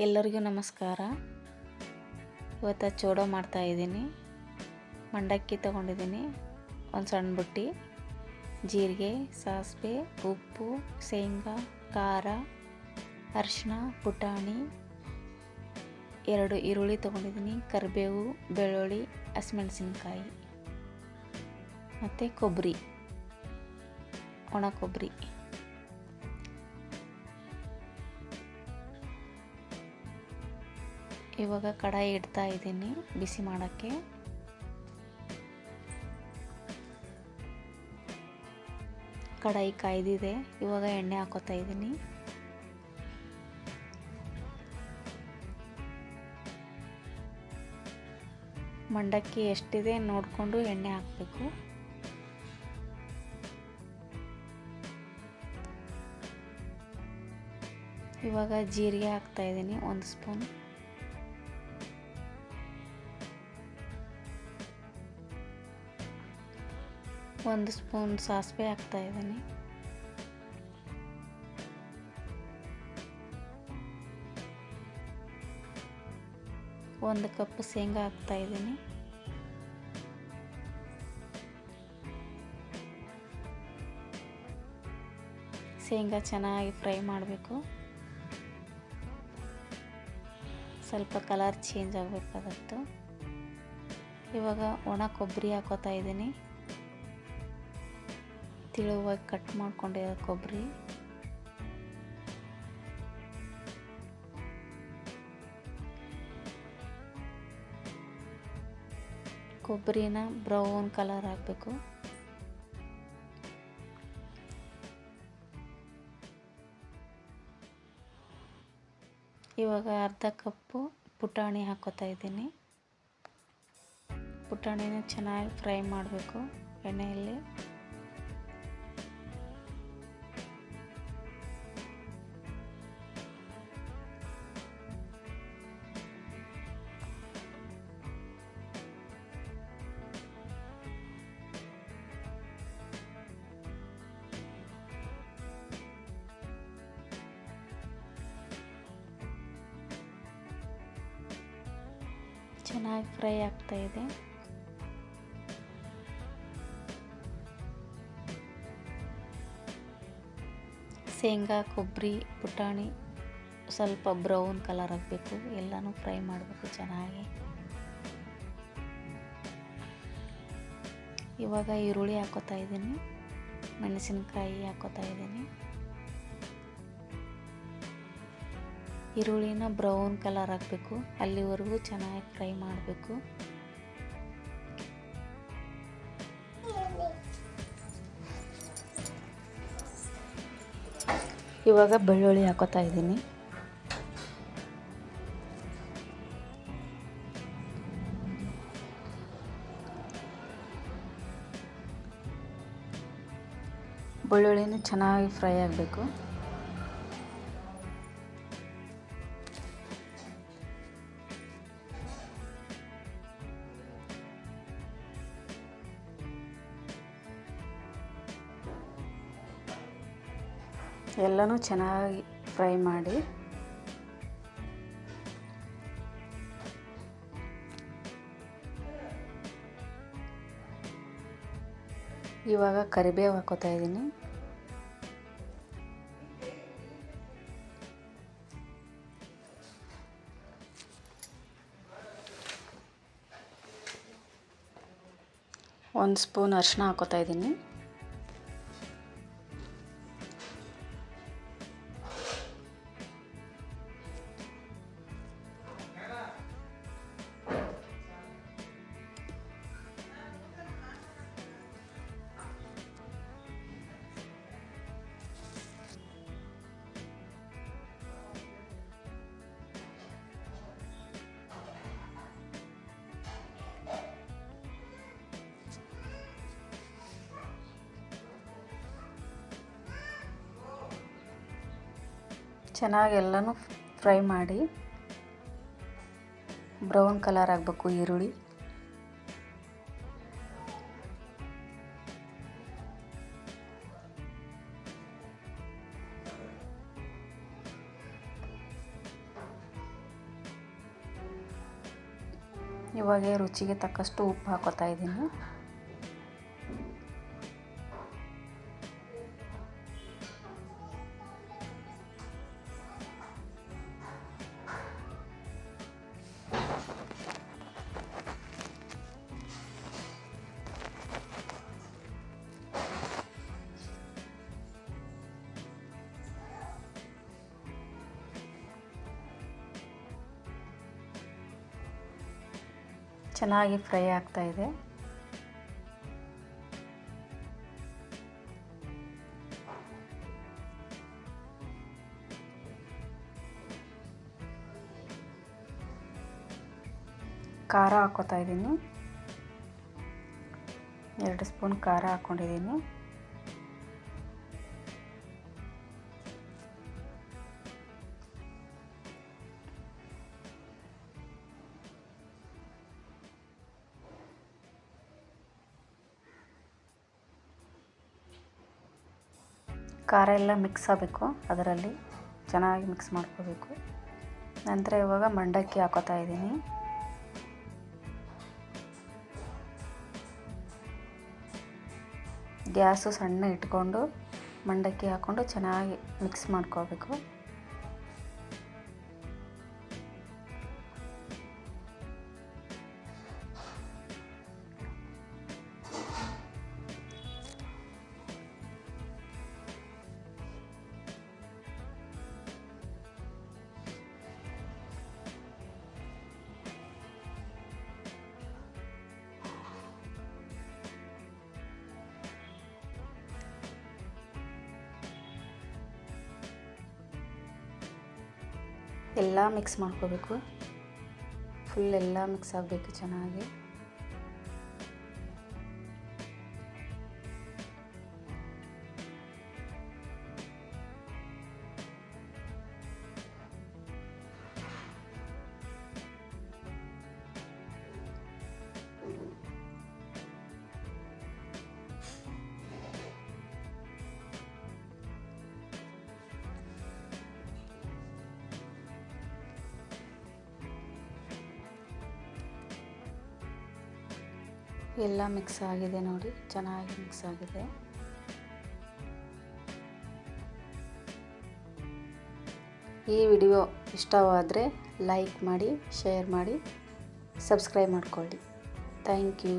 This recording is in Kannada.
ಎಲ್ಲರಿಗೂ ನಮಸ್ಕಾರ. ಇವತ್ತು ಚೋಡೋ ಮಾಡ್ತಾ ಇದ್ದೀನಿ. ಮಂಡಕ್ಕಿ ತೊಗೊಂಡಿದ್ದೀನಿ. ಒಂದು ಸಣ್ಣ ಬುಟ್ಟಿ, ಜೀರಿಗೆ, ಸಾಸಿವೆ, ಉಪ್ಪು, ಶೇಂಗಾ, ಖಾರ ಅರಿಶಿನ ಪುಟಾಣಿ ಎರಡು ಈರುಳ್ಳಿ ತೊಗೊಂಡಿದ್ದೀನಿ, ಕರಿಬೇವು, ಬೆಳ್ಳುಳ್ಳಿ, ಹಸಿಮೆಣಸಿನ್ಕಾಯಿ, ಮತ್ತು ಕೊಬ್ಬರಿ, ಒಣ ಕೊಬ್ಬರಿ. ಇವಾಗ ಕಡಾಯಿ ಇಡ್ತಾ ಇದ್ದೀನಿ ಬಿಸಿ ಮಾಡೋಕ್ಕೆ. ಕಡಾಯಿ ಕಾಯ್ದಿದೆ, ಇವಾಗ ಎಣ್ಣೆ ಹಾಕೋತಾ ಇದ್ದೀನಿ. ಮಂಡಕ್ಕಿ ಎಷ್ಟಿದೆ ನೋಡಿಕೊಂಡು ಎಣ್ಣೆ ಹಾಕಬೇಕು. ಇವಾಗ ಜೀರಿಗೆ ಹಾಕ್ತಾ ಇದ್ದೀನಿ, ಒಂದು ಸ್ಪೂನ್. ಒಂದು ಸ್ಪೂನ್ ಸಾಸಿವೆ ಹಾಕ್ತಾ ಇದ್ದೀನಿ. ಒಂದು ಕಪ್ ಶೇಂಗಾ ಹಾಕ್ತಾ ಇದ್ದೀನಿ. ಶೇಂಗಾ ಚೆನ್ನಾಗಿ ಫ್ರೈ ಮಾಡಬೇಕು. ಸ್ವಲ್ಪ ಕಲರ್ ಚೇಂಜ್ ಆಗಬೇಕಾಗತ್ತು. ಇವಾಗ ಒಣ ಕೊಬ್ಬರಿ ಹಾಕೋತಾ ಇದ್ದೀನಿ. ತಿಳುವಾಗಿ ಕಟ್ ಮಾಡ್ಕೊಂಡಿರೋ ಕೊಬ್ಬರಿ. ಕೊಬ್ಬರಿನ ಬ್ರೌನ್ ಕಲರ್ ಹಾಕಬೇಕು. ಇವಾಗ ಅರ್ಧ ಕಪ್ಪು ಪುಟಾಣಿ ಹಾಕೋತಾ ಇದ್ದೀನಿ. ಪುಟಾಣಿನ ಚೆನ್ನಾಗಿ ಫ್ರೈ ಮಾಡಬೇಕು ಎಣ್ಣೆಯಲ್ಲಿ. ಚೆನ್ನಾಗಿ ಫ್ರೈ ಆಗ್ತಾ ಇದೆ. ಶೇಂಗಾ, ಕೊಬ್ಬರಿ, ಪುಟಾಣಿ ಸ್ವಲ್ಪ ಬ್ರೌನ್ ಕಲರ್ ಆಗಬೇಕು. ಎಲ್ಲನೂ ಫ್ರೈ ಮಾಡಬೇಕು ಚೆನ್ನಾಗಿ. ಇವಾಗ ಈರುಳ್ಳಿ ಹಾಕೋತಾ ಇದ್ದೀನಿ. ಮೆಣಸಿನ್ಕಾಯಿ ಹಾಕೋತಾ ಇದ್ದೀನಿ. ಈರುಳ್ಳಿನ ಬ್ರೌನ್ ಕಲರ್ ಹಾಕಬೇಕು. ಅಲ್ಲಿವರೆಗೂ ಚೆನ್ನಾಗಿ ಫ್ರೈ ಮಾಡಬೇಕು. ಇವಾಗ ಬೆಳ್ಳುಳ್ಳಿ ಹಾಕೋತಾ ಇದ್ದೀನಿ. ಬೆಳ್ಳುಳ್ಳಿನೂ ಚೆನ್ನಾಗಿ ಫ್ರೈ ಆಗಬೇಕು. ಎಲ್ಲನೂ ಚೆನ್ನಾಗಿ ಫ್ರೈ ಮಾಡಿ. ಇವಾಗ ಕರಿಬೇವು ಹಾಕೋತಾ ಇದ್ದೀನಿ. ಒಂದು ಸ್ಪೂನ್ ಅರಿಶಿನ ಹಾಕೋತಾ ಇದ್ದೀನಿ. ಚೆನ್ನಾಗಿ ಎಲ್ಲನೂ ಫ್ರೈ ಮಾಡಿ. ಬ್ರೌನ್ ಕಲರ್ ಆಗಬೇಕು ಈರುಳ್ಳಿ. ಇವಾಗ ರುಚಿಗೆ ತಕ್ಕಷ್ಟು ಉಪ್ಪು ಹಾಕೋತಾ ಇದ್ದೀನಿ. ಚೆನ್ನಾಗಿ ಫ್ರೈ ಆಗ್ತಾ ಇದೆ. ಖಾರ ಹಾಕೋತಾ ಇದ್ದೀನಿ. ಎರಡು ಸ್ಪೂನ್ ಖಾರ ಹಾಕ್ಕೊಂಡಿದ್ದೀನಿ. ಖಾರ ಎಲ್ಲ ಮಿಕ್ಸ್ ಆಗಬೇಕು. ಅದರಲ್ಲಿ ಚೆನ್ನಾಗಿ ಮಿಕ್ಸ್ ಮಾಡ್ಕೋಬೇಕು. ನಂತರ ಇವಾಗ ಮಂಡಕ್ಕಿ ಹಾಕೋತಾ ಇದ್ದೀನಿ. ಗ್ಯಾಸು ಸಣ್ಣ ಇಟ್ಕೊಂಡು ಮಂಡಕ್ಕಿ ಹಾಕ್ಕೊಂಡು ಚೆನ್ನಾಗಿ ಮಿಕ್ಸ್ ಮಾಡ್ಕೋಬೇಕು. ಎಲ್ಲ ಮಿಕ್ಸ್ ಮಾಡ್ಕೋಬೇಕು. ಫುಲ್ ಎಲ್ಲ ಮಿಕ್ಸ್ ಆಗಬೇಕು ಚೆನ್ನಾಗಿ. ಎಲ್ಲ ಮಿಕ್ಸ್ ಆಗಿದೆ ನೋಡಿ, ಚೆನ್ನಾಗಿ ಮಿಕ್ಸ್ ಆಗಿದೆ. ಈ ವಿಡಿಯೋ ಇಷ್ಟವಾದರೆ ಲೈಕ್ ಮಾಡಿ, ಶೇರ್ ಮಾಡಿ, ಸಬ್ಸ್ಕ್ರೈಬ್ ಮಾಡ್ಕೊಳ್ಳಿ. Thank you.